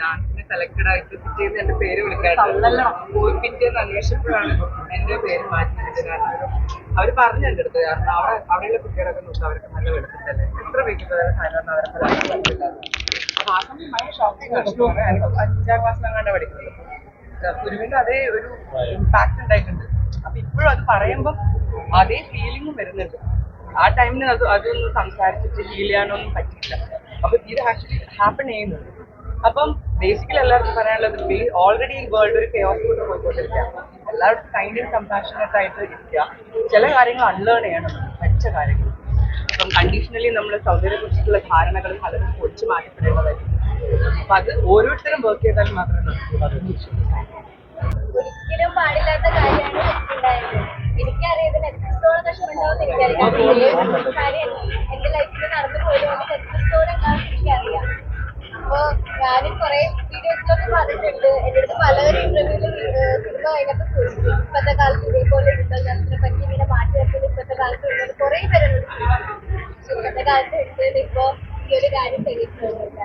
ഡാൻസിന് സെലക്ടഡ് ആയിട്ട് പിറ്റേന്ന് എന്റെ പേര് വിളിക്കാറുണ്ട് പിറ്റേന്ന് അന്വേഷിച്ചപ്പോഴാണ് എന്റെ പേര് മാറ്റി അവർ പറഞ്ഞു എന്റെ അടുത്ത് കാരണം അവിടെ അവിടെയുള്ള കുട്ടികളൊക്കെ നോക്കുക അവർക്ക് നല്ല എത്ര വീട്ടിൽ എനിക്ക് അഞ്ചാം ക്ലാസ്സിലാണ് പഠിക്കുന്നത് ഗുരുവിന്റെ അതേ ഒരു ഇമ്പാക്ട് ഉണ്ടായിട്ടുണ്ട് അപ്പൊ ഇപ്പോഴും അത് പറയുമ്പോൾ അതേ ഫീലിംഗും വരുന്നുണ്ട്. ആ ടൈമിന് അത് അതൊന്നും സംസാരിച്ചിട്ട് ഹീൽ ചെയ്യാനൊന്നും പറ്റില്ല അപ്പൊ ഇത് ആക്ച്വലി ഹാപ്പൺ ചെയ്യുന്നുണ്ട്. അപ്പം ബേസിക്കലി എല്ലാവർക്കും പറയാനുള്ളത് ഓൾറെഡി ഈ വേൾഡ് ഒരു കെയോസ് കൊണ്ട് പോയിക്കൊണ്ടിരിക്കുക. എല്ലാവർക്കും കൈൻഡ് കമ്പാഷനറ്റ് ആയിട്ട് ഇരിക്കുക. ചില കാര്യങ്ങൾ അൺലേൺ ചെയ്യണം. പഠിച്ച കാര്യങ്ങൾ. അപ്പം കണ്ടീഷണലി നമ്മൾ സൗന്ദര്യത്തെ കുറിച്ചിട്ടുള്ള ധാരണകൾ പലരും പൊളിച്ചു മാറ്റപ്പെടേണ്ടതായിരിക്കും. അപ്പൊ അത് ഓരോരുത്തരും വർക്ക് ചെയ്താൽ മാത്രമേ നടക്കൂ അത് കഷ്ടമുണ്ടാവും എനിക്കറിയാം കാര്യം എന്റെ ലൈഫിൽ നടന്നു പോയത് എനിക്ക് എത്രത്തോളം ഉണ്ടാവും എനിക്കറിയാം അപ്പൊ ഞാനും കുറെ വീഡിയോസിലൊക്കെ പറഞ്ഞിട്ടുണ്ട് എന്റെ അടുത്ത് പലവരും ഇന്റർവ്യൂവിൽ സിനിമ കഴിഞ്ഞപ്പോ ചോദിച്ചു ഇപ്പത്തെ കാലത്ത് ഇതേപോലെ വിദ്യാഭ്യാസത്തിനെ പറ്റി ഇങ്ങനെ മാറ്റി ഉള്ളത് കുറെ പേരുണ്ട് ഉണ്ട് ഇപ്പോ ഈ ഒരു കാര്യം തെളിയിക്കുന്നുണ്ട്